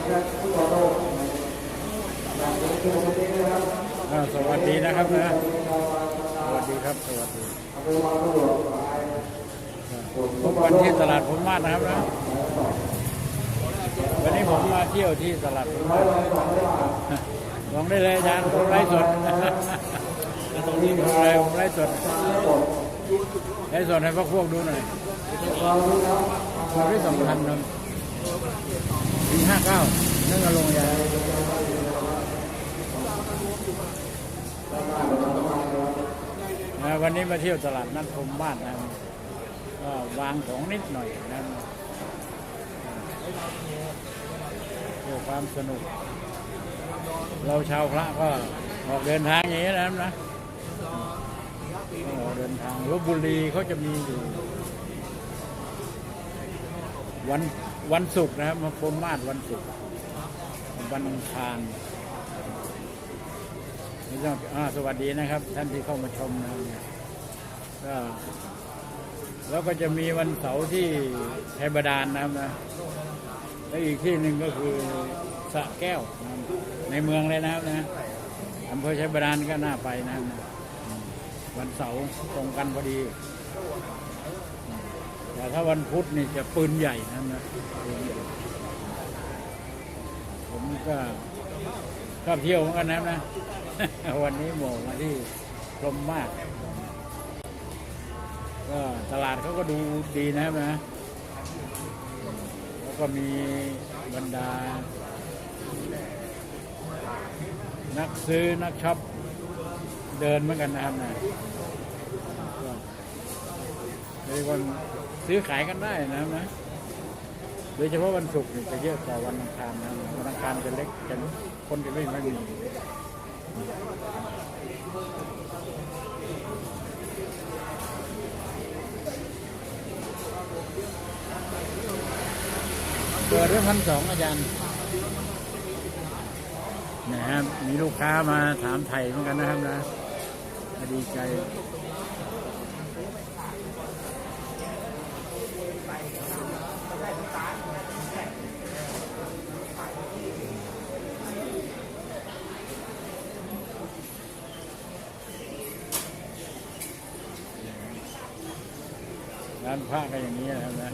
อ่าสวัสดีนะครับนะ สวัสดีครับ สวัสดีทุกวันที่ตลาดผมมาดนะครับนะ วันนี้ผมมาเที่ยวที่ตลาดผมมาดลองได้เลยอาจารย์ผมไลฟ์สดตรงนี้ผมไลฟ์ผมไลฟ์สดไลฟ์สดให้พวกพวกดูหน่อยผมได้สองพันนึง ปีห้าเก้านึ่งอารมณ์ยาวันนี้มาเที่ยวตลาดนัดพรมบ้านนะก็วางของนิดหน่อยนะเพื่อความสนุก เราชาวพระก็ออกเดินทางอย่างนี้นะนะออกเดินทางลบบุรีเขาจะมีอยู่วัน วันศุกร์นะครับมาพรมมาศวันศุกร์วันอังคารนี่ต้องอ่าสวัสดีนะครับ ท่านที่เข้ามาชมนะครับก็แล้วก็จะมีวันเสาร์ที่ไทยบดาลนะครับนะแล้วอีกที่หนึ่งก็คือสะแก้วนะในเมืองเลยนะครับนะอำเภอชัยบดาลก็น่าไปนะครับนะวันเสาร์ตรงกันพอดี แต่ถ้าวันพุธนี่จะปืนใหญ่นะครับนะปืนใหญ่ผมก็ชอบเที่ยวเหมือนกันนะครับนะ วันนี้โหมมาที่ลมมาก ก็ตลาดเขาก็ดูดีนะครับนะ แล้วก็มีบรรดา นักซื้อนักช็อปเดินเหมือนกันนะครับนะก็เรียกว่า ซื้อขายกันได้นะนะโดยเฉพาะวันศุกร์นี่จะเยอะกว่าวันอังคารนะวันอังคารจะเล็กจะคนจะไม่ไม่มีเปิดไว้พันสองอาจารย์นะครับมีลูกค้ามาถามไทยเหมือนกันนะครับนะดีใจ ร้านผ้าก็อย่างนี้นะครับนะ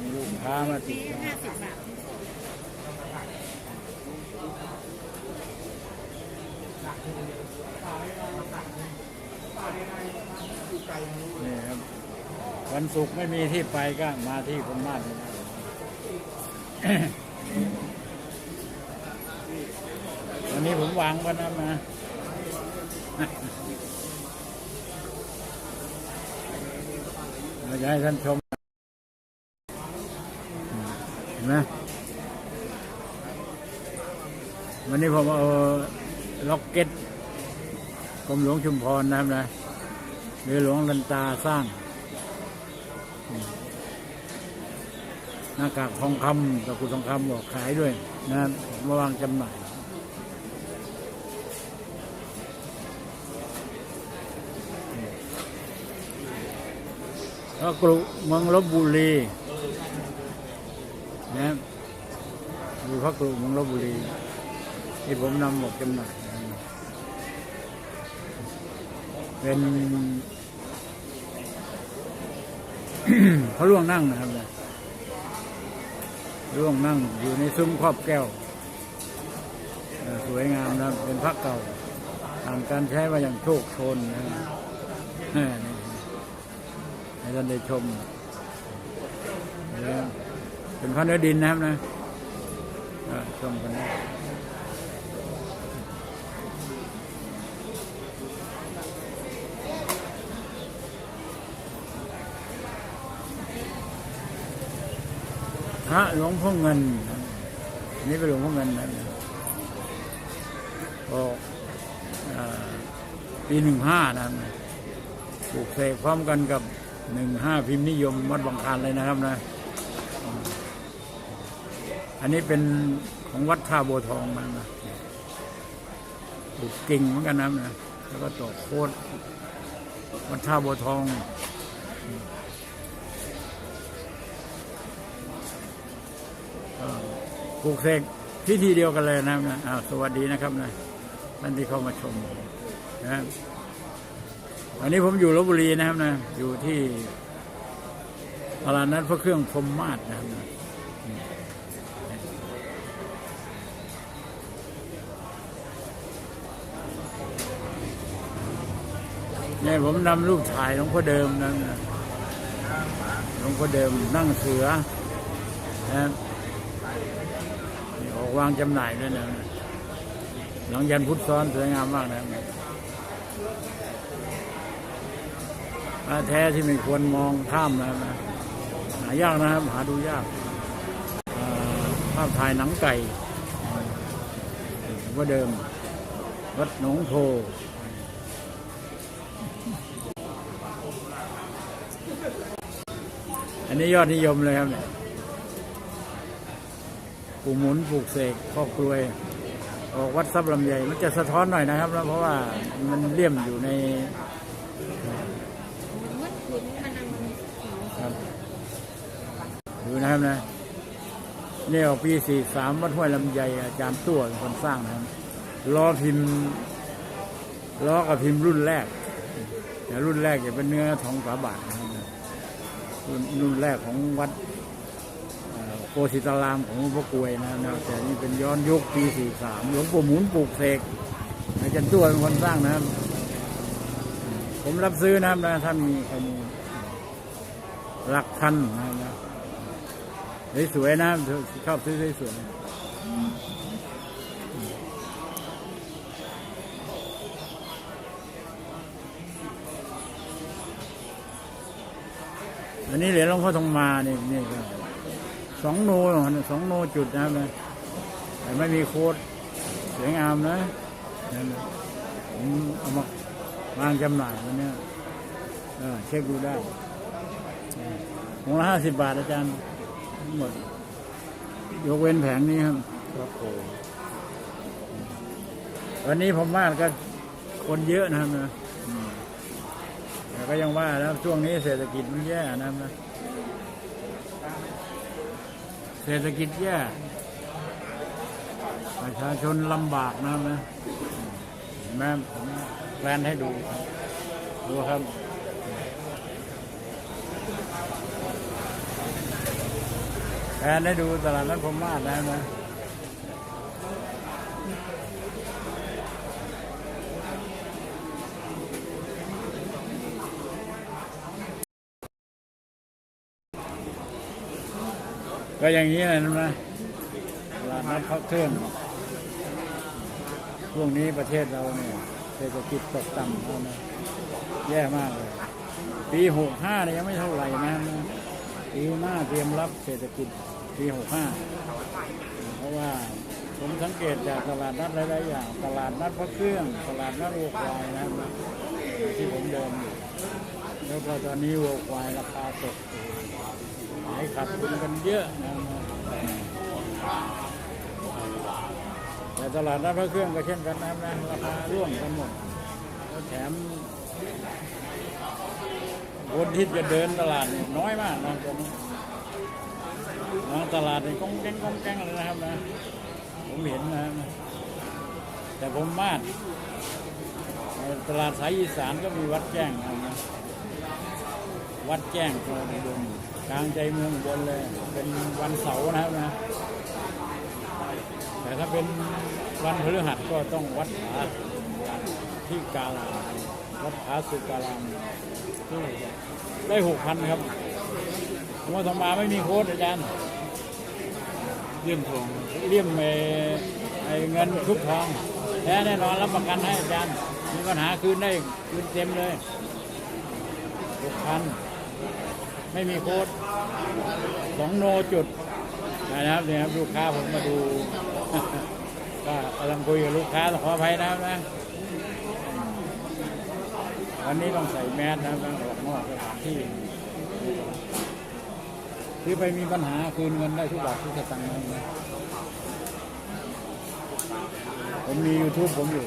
มีลูกค้ามาติดต่อนี่ครับ วันศุกร์ไม่มีที่ไปก็มาที่พม่าดวันนี้ผมวางไว้นะมา จะให้ท่านชม เห็นไหมวันนี้ผมเอาล็อกเก็ตกรมหลวงชุมพรนะครับนะเรือหลวงลันตาสร้าง หน้ากากทองคำตะกุดทองคำบอกขายด้วยนะครับมาวางจำหน่าย ก็กรุเมืองลบบุรีนะดูพระกรุเมืองลบบุรี ที่ผมนำบอกจำหน่ายเป็นเขาล่วงนั่งนะครับนะล่วงนั่งอยู่ในซุ้มครอบแก้ว สวยงามนะเป็นพระเก่าผ่านการใช้มาอย่างโชคชนนะ ท่านได้ชมเป็นพระเนื้อดินนะครับนะชมกันนะพระหลวงพ่อเงินนนี้เป็นหลวงพ่อเงินนะก็อ่าปีหนึ่งห้านะปลูกเสกพร้อมกันกับ หนึ่งห้าพิมพ์นิยมวัดบางคานเลยนะครับนะ อันนี้เป็นของวัดท่าโบทองมานะปลูกกิ่งเหมือนกันนะนะแล้วก็ต่อโคตรวัดท่าโบทองปลูกเสกพิธีเดียวกันเลยนะนะอ้าวสวัสดีนะครับนะท่านที่เข้ามาชมนะครับ วันนี้ผมอยู่ลบบุรีนะครับนะ อยู่ที่ตลาดนัดพระเครื่องพรมมาศนะครับนะเนี่ยผมนำรูปถ่ายหลวงพ่อเดิมนะนหลวงพ่อเดิมนั่งเสือนะนี่ออกวางจำหน่ายด้วยนะหลังยันพุทธซ้อนสวยงามมากนะ แท้ที่ไม่ควรมองข้ามนะครับนะหายากนะครับหาดูยากภาพถ่ายหนังไก่ว่าเดิม วัดหนองโพอันนี้ยอดนิยมเลยครับเนี่ยปลูกหมุนปลูกเสกครอบครัวออกวัดทรัพย์ลำใหญ่ มันจะสะท้อนหน่อยนะครับแล้วเพราะว่ามันเลี่ยมอยู่ในขุนมันนังมันสี ครับ ดูนะครับนะเนี่ออกปีสี่สามวัดห้วยลำใหญ่อาจารย์ตัวเป็นคนสร้างนะครับล้อพิมพ์ล้อกับพิมพ์รุ่นแรก แต่รุ่นแรกจะเป็นเนื้อทองฝาบาทนะครับรุ่นรุ่นแรกของวัดโกศิตารามของหลวงพ่อกวยนะนะแต่นี่เป็นย้อนยุคปี43หลวงปู่หมุนปลูกเสกอาจารย์ตัวเป็นคนสร้างนะครับ ผมรับซื้อนะครับนะถ้ามีใครมีหลักพันนะนะ สวยนะชอบซื้อสวยอันนี้เหรียญหลวงพ่อทองมานี่นี่สองโนสองโนจุดนะครับนะแต่ไม่มีโค้ดสวยงามนะผมเอามาวางจำหน่ายวันเนี้ยเช็คดูได้หงละห้าสิบบาทอาจารย์ ทั้งหมด ยกเว้นแผงนี้ครับ ครับผมวันนี้ผมว่าก็คนเยอะนะครับนะแต่ก็ยังว่าแล้วช่วงนี้เศรษฐกิจมันแย่นะครับนะเศรษฐกิจแย่ประชาชนลำบากนะครับนะแม่ผมแพลนให้ดูดูครับ แพลนให้ดูตลาดนัดพมมาศนะนะก็อย่างนี้นะนะตลาดนัดพักเครื่องช่วงนี้ประเทศเราเนี่ยเศรษฐกิจตกต่ำแล้วนะแย่มากเลย ปีหกห้าเนี่ยยังไม่เท่าไหร่นะนะปีหน้าเตรียมรับเศรษฐกิจ ปีหกห้าเพราะว่าผมสังเกตจากตลาดนัดหลายๆอย่าง ตลาดนัดพระเครื่อง ตลาดนัดวัวควายนะที่ผมเดินอยู่แล้วก็ตอนนี้วัวควายราคาตกขายขาดทุนกันเยอะนะแต่ตลาดนัดพระเครื่องก็เช่นกันนะรับนะราคาร่วงกันหมดแล้วแถมคนที่จะเดินตลาดน้อยมากนะตอนนี้ ตลาดนี่ก้องแก้งก้องแก้งเลยนะครับนะ ผมเห็นนะ แต่ผมมาดตลาดสายอีสานก็มีวัดแจ้งนะครับวัดแจ้งโพธิดลกลางใจเมืองบนเลย เป็นวันเสาร์นะครับนะ แต่ถ้าเป็นวันพฤหัสก็ต้องวัดผาที่กาลาวัดผาสุการามได้หกพันครับผมว่าธรรมาไม่มีโค้ดอาจารย์ เลี่ยมทองเลี่ยมไอ้เงินชุบทองแท้แน่นอนรับประกันให้อาจารย์ มีปัญหาคืนได้คืนเต็มเลยหกพันไม่มีโค้ดสองโนจุดนะครับเนี่ยครับลูกค้าผมมาดูก็กำลังคุยกับลูกค้าขออภัยนะครับนะวันนี้ต้องใส่แมสนะครับต้องออกนอกสถานที่ คือไปมีปัญหาคืนเงินได้ทุกบาททุกสตางค์นะผมมี YouTube ผมอยู่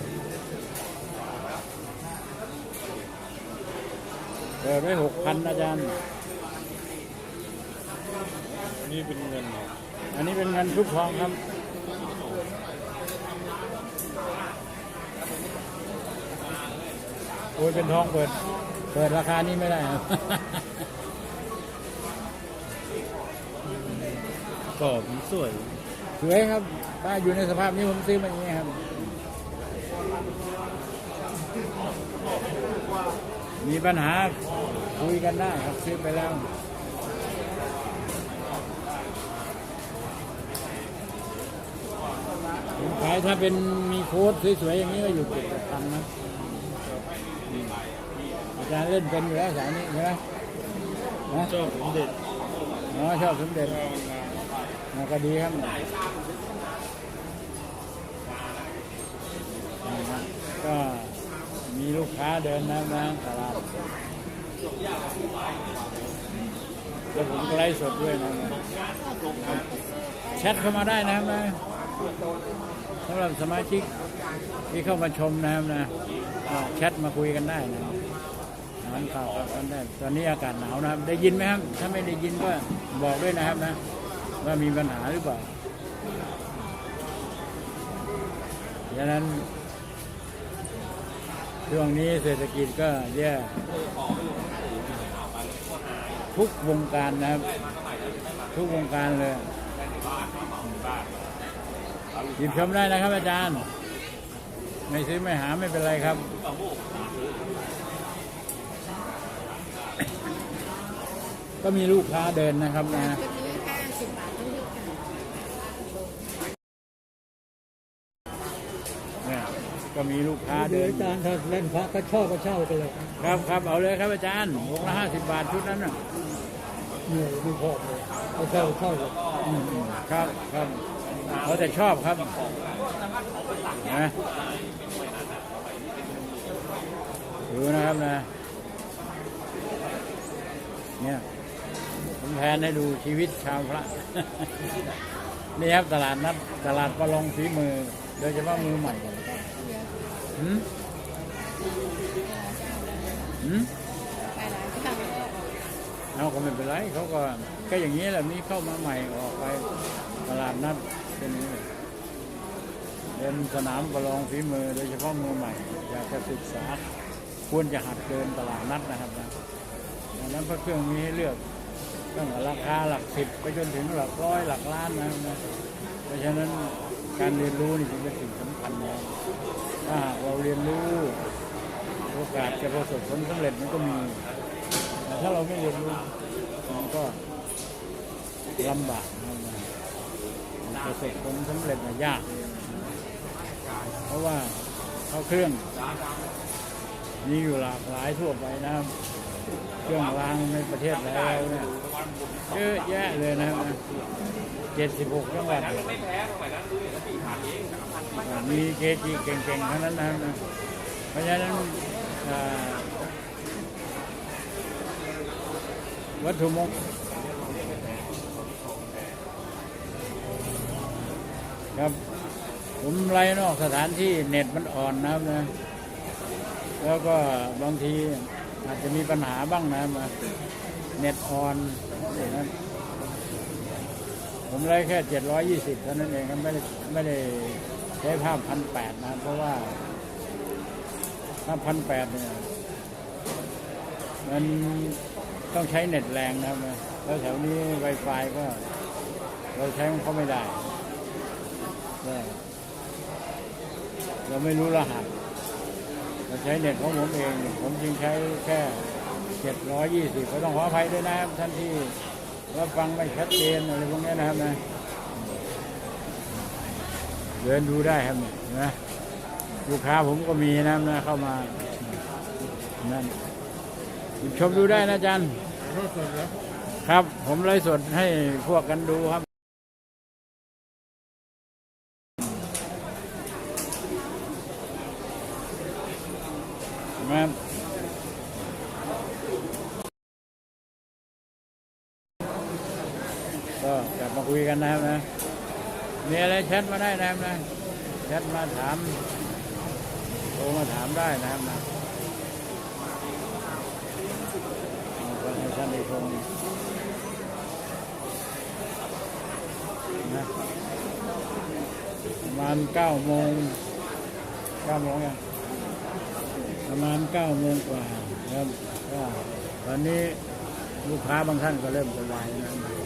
เปิดไว้หกพันอาจารย์ นี่เป็นเงินเหรอออันนี้เป็นเงินชุบทองครับโอ้ยเป็นทองเปิด เปิดราคานี้ไม่ได้ครับ กรอบสวย สวยครับถ้าอยู่ในสภาพนี้ผมซื้อมาอย่างนี้ครับ มีปัญหาคุยกันได้ครับซื้อไปแล้วผมขายถ้าเป็นมีโค้ดสวยๆอย่างนี้ก็อยู่เจ็ดแปดพันนะอืมอาจารย์เล่นเป็นอยู่แล้วสายนี้ใช่ไหมนะชอบสมเด็จอ๋อชอบสมเด็จนะ ก็ดีครับก็มีลูกค้าเดินนะนะตลาดแล้วผมก็ไลฟ์สดด้วยนะแชทเข้ามาได้นะครับนะสำหรับสมาชิกที่เข้ามาชมนะครับนะแชทมาคุยกันได้นะถามข่าวกันได้ตอนนี้อากาศหนาวนะครับ ได้ยินไหมครับ ถ้าไม่ได้ยินก็บอกด้วยนะครับนะ ว่ามีปัญหาหรือเปล่าดังนั้นช่วงนี้เศรษฐกิจก็แย่ทุกวงการนะครับ ทุกวงการเลยหยิบชมได้นะครับอาจารย์ ไม่ซื้อไม่หาไม่เป็นไรครับก็มีลูกค้าเดินนะครับนะ ชุดนี้ห้าสิบบาททั้งชุดค่ะ เนี่ย ก็มีลูกค้าเดินอาจารย์ถ้าเล่นพระก็ชอบก็เช่าไปเลยครับครับเอาเลยครับอาจารย์วงละห้าสิบบาทชุดนั้นน่ะเหนื่อยไม่พอเลยก็เช่าเช่าเลยอืมครับครับเขาแต่ชอบครับนะดูนะครับนะ เนี่ยผมแทนให้ดูชีวิตชาวพระ นี่ครับตลาดนัดตลาดประลองฝีมือ โดยเฉพาะมือใหม่ หืมหืมไปหลายครั้งแล้วเอาก็ไม่เป็นไรเขาก็ก็อย่างนี้แหละมีเข้ามาใหม่ออกไปตลาดนัดเป็นอย่างนี้เลยเป็นสนามประลองฝีมือโดยเฉพาะมือใหม่ อยากจะศึกษาควรจะหัดเดินตลาดนัดนะครับนะดังนั้นพระเครื่องมีให้เลือกตั้งแต่ราคาหลักสิบไปจนถึงหลักร้อยหลักล้านนะครับนะเพราะฉะนั้นการเรียนรู้นี่จึงเป็นสิ่งสำคัญนะ ถ้าหากเราเรียนรู้โอกาสจะประสบผลสำเร็จมันก็มีแต่ถ้าเราไม่เรียนรู้มันก็ลำบากนประสบผลสำเร็จน่ยาก เพราะว่าเขาเครื่องมีอยู่หลากหลายทั่วไปนะเครื่องรางในประเทศเราเนี่ยเยอะแยะเลยนะ เจ็ดสิบหกจังหวัดมีเกจิเก่งๆทั้งนั้นนะเพราะฉะนั้นวัตถุมงคลครับ ผมไล่นอกสถานที่เน็ตมันอ่อนนะครับนะ แล้วก็บางทีอาจจะมีปัญหาบ้างนะครับนะเน็ตอ่อนอย่างนั้น ผมไล่แค่เจ็ดร้อยยี่สิบเท่านั้นเองครับไม่ได้ไม่ได้ใช้ภาพพันแปดนะ เพราะว่าถ้าพันแปดเนี่ย มันต้องใช้เน็ตแรงนะครับแล้วแถวนี้ Wi-Fi ก็ เราใช้มันเขาไม่ได้เราไม่รู้รหัสเราใช้เน็ตของผมเอง ผมจึงใช้แค่ 720 ก็ต้องขออภัยด้วยนะท่านที่ รับฟังไม่ชัดเจนอะไรพวกนี้นะครับนะเดินดูได้ครับนะลูกค้าผมก็มีนะครับนะเข้ามานั่นชมดูได้นะอาจารย์ครับ ผมไลฟ์สดให้พวกกันดูครับครับก็กลับมา คุยกันนะครับนะมีอะไรแชทมาได้นะครับนะแชทมาถามโทรมาถามได้นะครับนะก็ให้ท่านได้ชมนะประมาณเก้าโมงเก้าโมงยังประมาณเก้าโมงกว่าครับก็ตอนนี้ลูกค้าบางท่านก็เริ่มจะวายนะ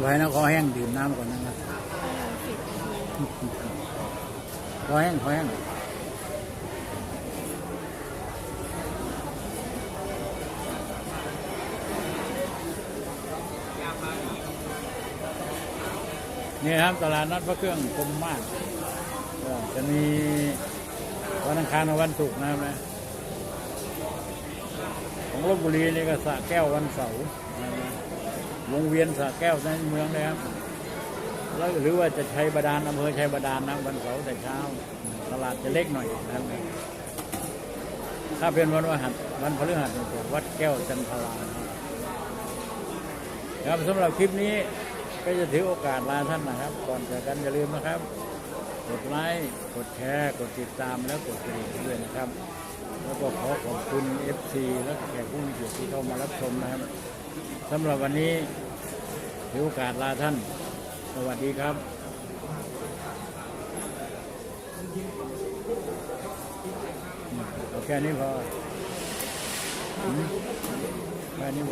อภัยนะขอแห้งดื่มน้ำก่อนนะครับสิบนาทีขอแห้งขอแห้งนี่ครับตลาดนัดพระเครื่องคมมากจะมีวันอังคารวันศุกร์นะครับนะของลบบุรีนี่ก็สะแก้ววันเสาร์ วงเวียนสระแก้วในเมืองเลยครับแล้วหรือว่าจะใช้บาดาลอำเภอใชัยบาดาลนะวันเสาร์แต่เช้า ตลาดจะเล็กหน่อยนะครับถ้าเป็นวันวันหัดวันพฤหัสเนี่ยจะวัดแก้วจันทราครับสำหรับคลิปนี้ก็จะถือโอกาสลาท่านนะครับ ก่อนจากกันอย่าลืมนะครับ กดไลค์กดแชร์ กดติดตามแล้วกดกระดิ่งด้วยนะครับ แล้วก็ขอขอบคุณ FC และแขกผู้มีเกียรติที่เข้ามารับชมนะครับ สำหรับวันนี้ถือโอกาสลาท่าน สวัสดีครับเอาแค่นี้พอแค่นี้พอ